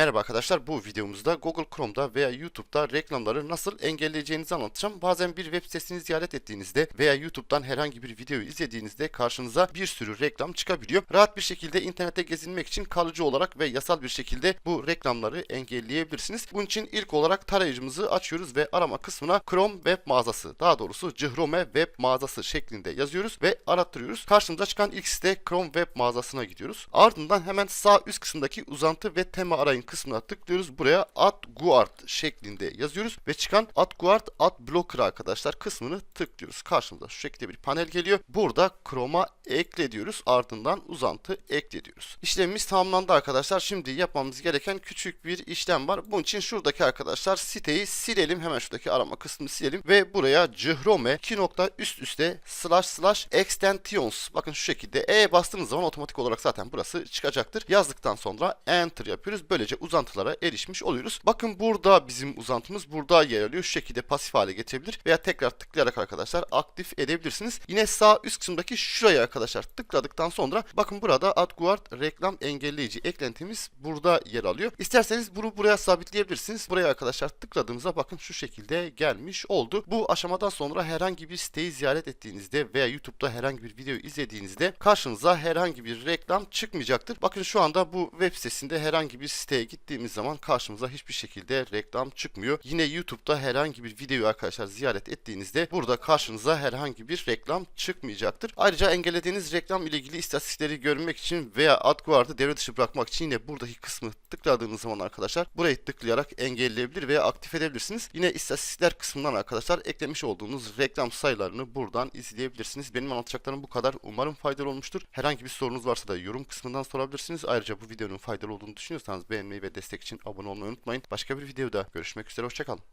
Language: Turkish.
Merhaba arkadaşlar bu videomuzda Google Chrome'da veya YouTube'da reklamları nasıl engelleyeceğinizi anlatacağım. Bazen bir web sitesini ziyaret ettiğinizde veya YouTube'dan herhangi bir videoyu izlediğinizde karşınıza bir sürü reklam çıkabiliyor. Rahat bir şekilde internette gezinmek için kalıcı olarak ve yasal bir şekilde bu reklamları engelleyebilirsiniz. Bunun için ilk olarak tarayıcımızı açıyoruz ve arama kısmına Chrome web mağazası daha doğrusu Cihrome web mağazası şeklinde yazıyoruz ve arattırıyoruz. Karşımıza çıkan ilk site Chrome web mağazasına gidiyoruz. Ardından hemen sağ üst kısımdaki uzantı ve tema arayın kısmına tıklıyoruz. Buraya AdGuard şeklinde yazıyoruz ve çıkan AdGuard Ad Blocker arkadaşlar kısmını tıklıyoruz. Karşımıza şu şekilde bir panel geliyor. Burada Chrome'a ekle diyoruz. Ardından uzantı ekle diyoruz. İşlemimiz tamamlandı arkadaşlar. Şimdi yapmamız gereken küçük bir işlem var. Bunun için şuradaki arkadaşlar siteyi silelim. Hemen şuradaki arama kısmını silelim ve buraya Cihrome 2 nokta üst üste slash slash extensions bakın şu şekilde E bastığınız zaman otomatik olarak zaten burası çıkacaktır. Yazdıktan sonra enter yapıyoruz. Böylece uzantılara erişmiş oluyoruz. Bakın burada bizim uzantımız burada yer alıyor. Şu şekilde pasif hale getirebilir veya tekrar tıklayarak arkadaşlar aktif edebilirsiniz. Yine sağ üst kısımdaki şuraya arkadaşlar tıkladıktan sonra bakın burada AdGuard reklam engelleyici eklentimiz burada yer alıyor. İsterseniz bunu buraya sabitleyebilirsiniz. Buraya arkadaşlar tıkladığınızda bakın şu şekilde gelmiş oldu. Bu aşamadan sonra herhangi bir siteyi ziyaret ettiğinizde veya YouTube'da herhangi bir video izlediğinizde karşınıza herhangi bir reklam çıkmayacaktır. Bakın şu anda bu web sitesinde herhangi bir siteye gittiğimiz zaman karşımıza hiçbir şekilde reklam çıkmıyor. Yine YouTube'da herhangi bir videoyu arkadaşlar ziyaret ettiğinizde burada karşınıza herhangi bir reklam çıkmayacaktır. Ayrıca engellediğiniz reklam ile ilgili istatistikleri görmek için veya AdGuard'ı devre dışı bırakmak için yine buradaki kısmı tıkladığınız zaman arkadaşlar burayı tıklayarak engelleyebilir veya aktif edebilirsiniz. Yine istatistikler kısmından arkadaşlar eklemiş olduğunuz reklam sayılarını buradan izleyebilirsiniz. Benim anlatacaklarım bu kadar. Umarım faydalı olmuştur. Herhangi bir sorunuz varsa da yorum kısmından sorabilirsiniz. Ayrıca bu videonun faydalı olduğunu düşünüyorsanız beğenmeyi ve destek için abone olmayı unutmayın. Başka bir videoda görüşmek üzere. Hoşçakalın.